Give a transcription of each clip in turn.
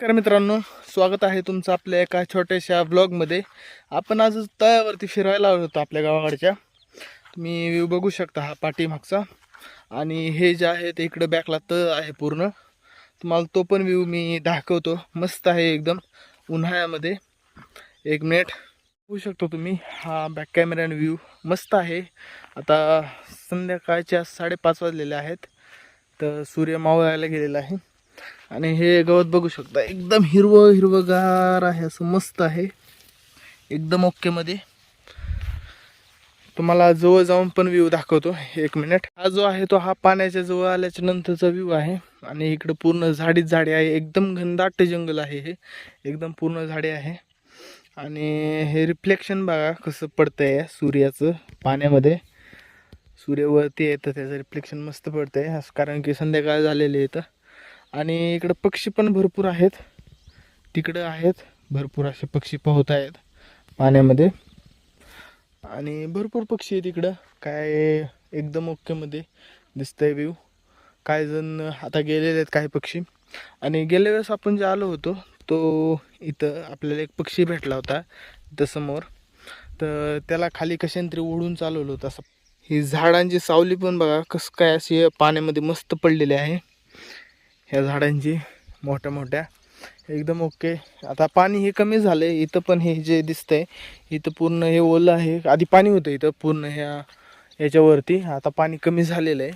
नमस्कार मित्रांनो स्वागत आहे तुमचं आपल्या एका छोट्याशा ब्लॉगमध्ये आपण आज तळ्यावरती फिरायला आलो होतो आपल्या गावाकडच्या. तुम्ही व्ह्यू बघू शकता हा पाठीमागचा. आणि हे जे आहे ते इकडं बॅकला तळ आहे पूर्ण. तुम्हाला तो पण व्ह्यू मी दाखवतो. मस्त आहे एकदम उन्हाळ्यामध्ये. एक मिनिट बघू शकतो तुम्ही हा बॅक कॅमेऱ्याने व्ह्यू मस्त आहे. आता संध्याकाळच्या साडेपाच वाजलेले आहेत. तर सूर्य मावळायला गेलेला आहे. आणि हे गवत बघू शकता एकदम हिरवं हिरवगार आहे असं मस्त आहे. एकदम ओके मध्ये. तुम्हाला जवळ जाऊन पण व्ह्यू दाखवतो एक मिनिट हा जो आहे तो हा पाण्याच्या जवळ आल्याच्या नंतरचा व्ह्यू आहे. आणि इकडं पूर्ण झाडीच झाडे आहे. एकदम घनदाट जंगल आहे हे. एकदम पूर्ण झाडे आहे. आणि हे रिफ्लेक्शन बघा कसं पडतंय सूर्याचं पाण्यामध्ये. सूर्यवरती येतं त्याचं रिफ्लेक्शन मस्त पडतंय. असं कारण की संध्याकाळ झालेली आहे इथं. आणि इकडं पक्षी पण भरपूर आहेत. तिकडं आहेत. भरपूर असे पक्षी पोहत आहेत पाण्यामध्ये. आणि भरपूर पक्षी आहेत इकडं. काय एकदम ओकेमध्ये दिसतंय व्ह्यू काय जण आता गेलेले आहेत काही पक्षी. आणि गेल्या वेळेस आपण जे आलो होतो तो इथं आपल्याला एक पक्षी भेटला होता इथं समोर. तर त्याला खाली कशांतरी ओढून चालवलं होतं असं. ही झाडांची सावली पण बघा कसं काय अशी पाण्यामध्ये मस्त पडलेली आहे. ह्या झाडांची मोठ्या मोठ्या. एकदम ओके. आता पाणी हे कमी झालं आहे इथं पण हे जे दिसतंय इथं पूर्ण हे ओलं आहे. आधी पाणी होतं इथं पूर्ण ह्या याच्यावरती. आता पाणी कमी झालेलं आहे.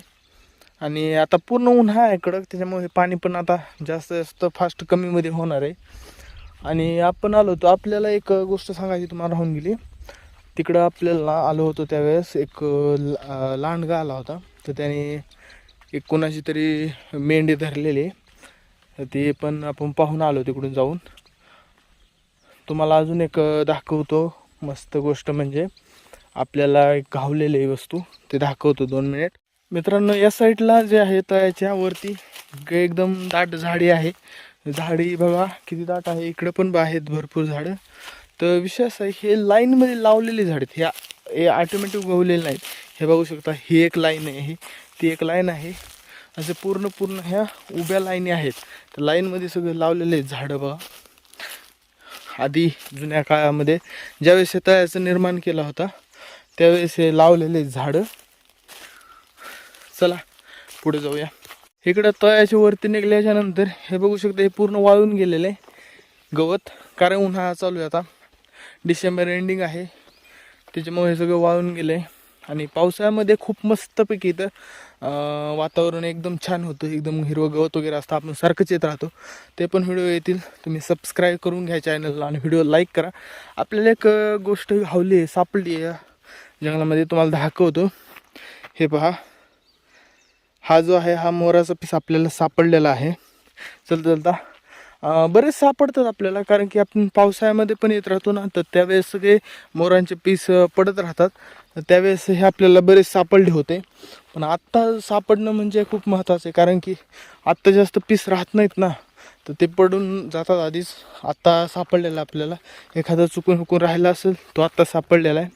आणि आता पूर्ण उन्हा आहे कडक त्याच्यामुळे पाणी पण आता जास्त जास्त फास्ट कमीमध्ये होणार आहे. आणि आपण आलो होतो आपल्याला एक गोष्ट सांगायची तुम्हाला राहून गेली. तिकडं आपल्याला आलो होतो त्यावेळेस एक ल- लांडगा आला होता. तर त्याने एक कोणाची तरी मेंढी धरलेली ते पण आपण पाहून आलो तिकडून जाऊन. तुम्हाला अजून एक दाखवतो मस्त गोष्ट म्हणजे आपल्याला एक घावलेली वस्तू. ते दाखवतो दोन मिनिट. मित्रांनो या साईडला जे आहे तळ्याच्या वरती एकदम दाट झाडी आहे. झाडी बघा किती दाट आहे. इकडं पण आहेत भरपूर झाडं. तर विषय असा आहे हे लाईनमध्ये लावलेली झाड आहेत. ह्या हे ऑटोमॅटिक उगवलेले नाहीत. हे बघू शकता ही एक लाईन आहे ही. ती एक लाईन आहे. असे पूर्ण पूर्ण ह्या उभ्या लाईनी आहेत. तर लाईनमध्ये सगळे लावलेले झाडं बघा. आधी जुन्या काळामध्ये ज्यावेळेस हे तळ्याचं निर्माण केला होता त्यावेळेस हे लावलेले झाडं. चला पुढे जाऊया. इकडं तळ्याच्या वरती निघल्याच्या नंतर हे बघू शकता हे पूर्ण वाळून गेलेलं आहे. गवत कारण उन्हाळा चालू आहे आता. डिसेंबर एंडिंग आहे. त्याच्यामुळे हे सगळं वाळून गेलं आहे आणि पावसाळ्यामध्ये खूप मस्तपैकी इथं वातावरण एकदम छान होतं. एकदम हिरवं गवत वगैरे असतं. आपण सारखंच येत राहतो. ते पण व्हिडिओ येतील. तुम्ही सबस्क्राईब करून घ्या चॅनलला आणि व्हिडिओ लाईक करा. आपल्याला एक गोष्ट हवली आहे सापडली आहे. जंगलामध्ये तुम्हाला दाखवतो. हे पहा. हा जो आहे हा मोराचा पीस आपल्याला सापडलेला आहे. चलता चलता. बरेच सापडतात आपल्याला कारण की आपण पावसाळ्यामध्ये पण येत राहतो ना तर त्यावेळेस सगळे मोरांचे पीस पडत राहतात. त्यावेळेस हे आपल्याला बरेच सापडले होते. पण आत्ता सापडणं म्हणजे खूप महत्त्वाचं आहे कारण की आत्ता जास्त पीस राहत नाहीत ना तर ते पडून जातात आधीच. आत्ता सापडलेला आपल्याला. एखादा चुकून हुकून राहिला असेल तो आत्ता सापडलेला आहे.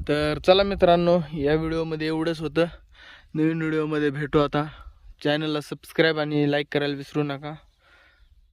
तर चला मित्रांनो या व्हिडिओमध्ये एवढंच होतं. नवीन व्हिडिओमध्ये भेटू आता. चॅनलला सबस्क्राईब आणि लाईक करायला विसरू नका.